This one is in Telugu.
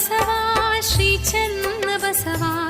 ಚನ್ನ ಬಸವ ಶ್ರೀ